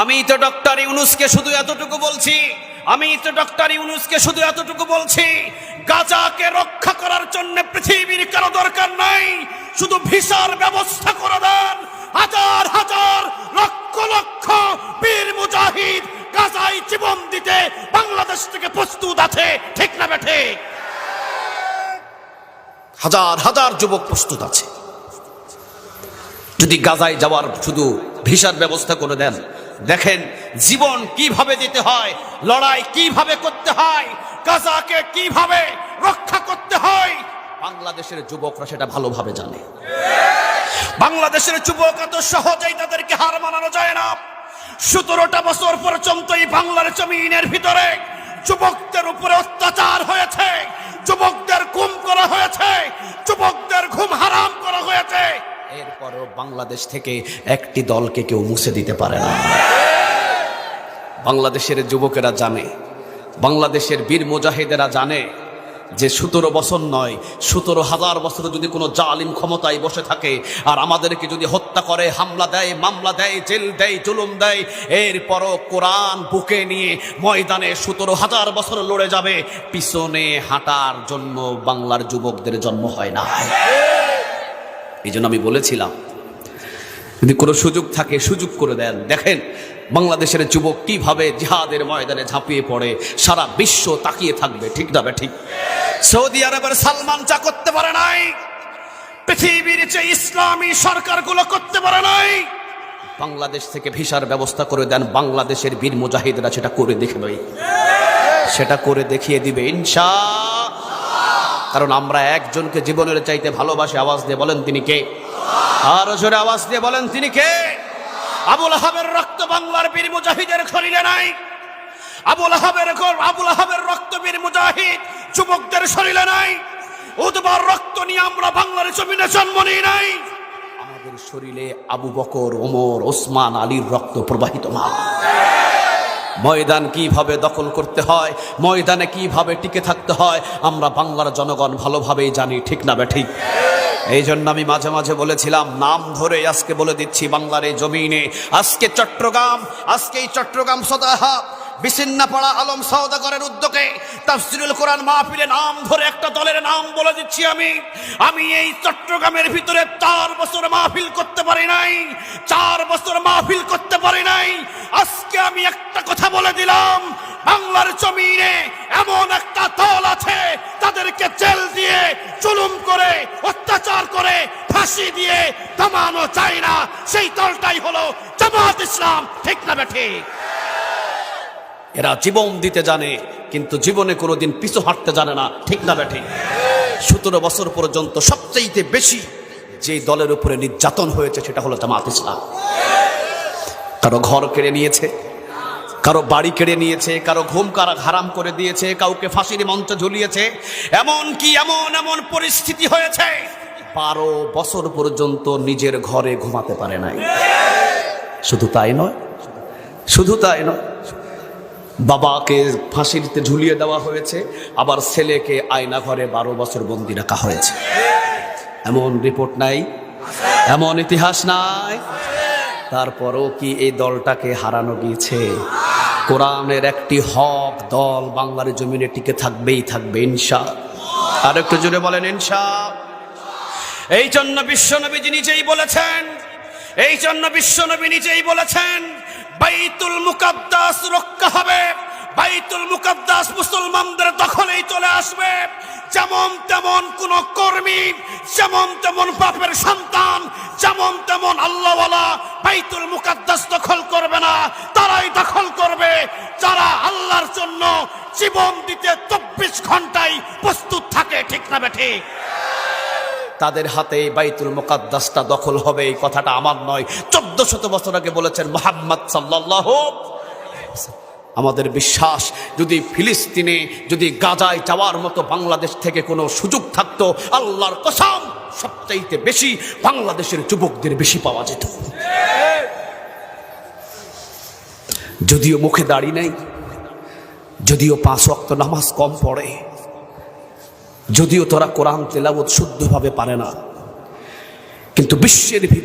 আমি তো ডক্টর ইউনুসকে শুধু এতটুকু বলছি, আমি তো ডক্টর ইউনুসকে শুধু এতটুকু বলছি, গাজাকে রক্ষা করার জন্য পৃথিবীর কারও দরকার নাই, শুধু ভিসার ব্যবস্থা করে দেন। হাজার হাজার লক্ষ লক্ষ বীর মুজাহিদ গাজায় জীবন দিতে বাংলাদেশ থেকে প্রস্তুত আছে, ঠিক না বেঠে? হাজার হাজার যুবক প্রস্তুত আছে। যদি গাজায় যাওয়ার শুধু ভিসার ব্যবস্থা করে দেন দেখেন, জীবন কীভাবে দিতে হয়, লড়াই কীভাবে করতে হয় গাজাকে কীভাবে রক্ষা করতে হয়, বাংলাদেশের যুবকরা সেটা ভালোভাবে জানে। বাংলাদেশের যুবক এত সহজেই তাদেরকে হার মানানো যায় না। সতেরোটা বছর পর্যন্ত এই বাংলার জমিনের ভিতরে যুবকদের উপরে অত্যাচার হয়েছে, যুবকদের ঘুম করা হয়েছে, যুবকদের ঘুম হারাম করা হয়েছে। এরপরও বাংলাদেশ থেকে একটি দলকে কেউ মুছে দিতে পারে না। বাংলাদেশের যুবকেরা জানে, বাংলাদেশের বীর মুজাহিদেরা জানে যে সতেরো বছর নয়, সতেরো হাজার বছর যদি কোনো জালিম ক্ষমতায় বসে থাকে আর আমাদেরকে যদি হত্যা করে, হামলা দেয়, মামলা দেয়, জেল দেয়, জুলুম দেয়, এরপরও কোরআন বুকে নিয়ে ময়দানে সতেরো হাজার বছর লড়ে যাবে, পিছনে হাঁটার জন্য বাংলার যুবকদের জন্ম হয় না। এই জন্য আমি বলেছিলাম, যদি কোনো সুযোগ থাকে সুযোগ করে দেন। দেখেন, বাংলাদেশের যুবক কীভাবে জিহাদের ময়দানে ঝাঁপিয়ে পড়ে, সারা বিশ্ব তাকিয়ে থাকবে, ঠিক না ঠিক সৌদি আরবের সালমান চা করতে পারে নাই, পৃথিবীর যে ইসলামী সরকারগুলো করতে পারে নাই, বাংলাদেশ থেকে ভিসার ব্যবস্থা করে দেন, বাংলাদেশের বীর মুজাহিদরা সেটা করে দেখবে সেটা করে দেখিয়ে দিবে, ইনশা কারণ আমরা একজনকে জীবনের চাইতে ভালোবাসে আওয়াজ দিয়ে বলেন তিনি কে? আর জোরে আওয়াজ দিয়ে বলেন তিনি কে? আবুল আহাবের রক্ত বাংলার বীর মুজাহিদের শরীরে নাই। আবুল আহাবের আবুল আহাবের রক্ত বীর মুজাহিদ যুবকদের শরীরে নাই। উদ্বার রক্ত নিয়ে আমরা বাংলার জমিনে জন্ম নিই নাই। আমাদের শরীরে আবু বকর, ওমর, ওসমান, আলীর রক্ত প্রবাহিত না। ময়দান কীভাবে দখল করতে হয়, ময়দানে কীভাবে টিকে থাকতে হয়, আমরা বাংলার জনগণ ভালোভাবেই জানি, ঠিক না বে ঠিক? এই জন্য আমি মাঝে মাঝে বলেছিলাম, নাম ধরে আজকে বলে দিচ্ছি বাংলার এই জমিনে, আজকে চট্টগ্রাম, আজকে এই চট্টগ্রাম সদাহা বিছিন্নাপাড়া আলম সওদাগরের উদ্যোগে তাফসিরুল কোরআন মাহফিলে নাম ধরে একটা দলের নাম বলে দিচ্ছি আমি। আমি এই চট্টগ্রামের ভিতরে চার বছর মাহফিল করতে পারি নাই, চার বছর মাহফিল করতে পারি নাই। আজকে আমি একটা কথা বলে দিলাম, বাংলার জমিনে এমন একটা দল আছে তাদেরকে জেল দিয়ে জুলুম করে, অত্যাচার করে, ফাঁসি দিয়ে থামানো চায় না। সেই দলটাই হলো জামাত ইসলাম। ঠিক না ঠিক? এরা জীবন দিতে জানে, কিন্তু জীবনে কোনোদিন পিছু হাঁটতে জানে না। ঠিক না ব্যাঠে? সতেরো বছর পর্যন্ত সবচেয়ে বেশি যে দলের উপরে নির্যাতন হয়েছে, সেটা হলো জামাত ইসলাম। কারও ঘর কেড়ে নিয়েছে, কারও বাড়ি কেড়ে নিয়েছে, কারও ঘুম কারা হারাম করে দিয়েছে, কাউকে ফাঁসির মঞ্চ ঝুলিয়েছে। এমন কি এমন এমন পরিস্থিতি হয়েছে, বারো বছর পর্যন্ত নিজের ঘরে ঘুমাতে পারে নাই। শুধু তাই নয়, শুধু তাই নয় বাবাকে ফাঁসিতে ঝুলিয়ে দেওয়া হয়েছে, আবার ছেলেকে আয়না ঘরে বারো বছর বন্দি রাখা হয়েছে। এমন রিপোর্ট নাই, এমন ইতিহাস নাই। তারপরও কি এই দলটাকে হারানো গিয়েছে? কোরআনের একটি হক দল বাংলার জমিনে টিকে থাকবেই থাকবে, ইনশা। আর একটু জুড়ে বলেন, ইনশা। এই জন্য বিশ্বনবীজি নিজেই বলেছেন, এই জন্য বিশ্বনবী নিজেই বলেছেন, বাইতুল মুকাদ্দাস রক্ষা মুকাদ্দাস মুসলমানদের দখলেই চলে আসবে। যেমন তেমন কোন কর্মী, যেমন তেমন বাপের সন্তান, যেমন তেমন আল্লাহওয়ালা বাইতুল মুকাদ্দাস দখল করবে না, তারাই দখল করবে। যারা আল্লাহর জন্য জীবন দিতে চব্বিশ ঘন্টায় প্রস্তুত থাকে, ঠিক না বেঠে? তাদের হাতে বাইতুল মুকাদ্দাসটা দখল হবে, এই কথাটা আমার নয়। চোদ্দ শত বছর আগে বলেছেন মোহাম্মদ সাল্লাহ আমাদের বিশ্বাস, যদি ফিলিস্তিনে, যদি গাজায় যাওয়ার মতো বাংলাদেশ থেকে কোনো সুযোগ থাকতো, আল্লাহর কসম, সবচাইতে বেশি বাংলাদেশের যুবকদের বেশি পাওয়া যেত। যদিও মুখে দাড়ি নেই, যদিও পাঁচ ওয়াক্ত নামাজ কম পড়ে, যদিও তোরা কোরআন তেলাবত শুদ্ধভাবে পারে না, কিন্তু বিশ্বের ভিতর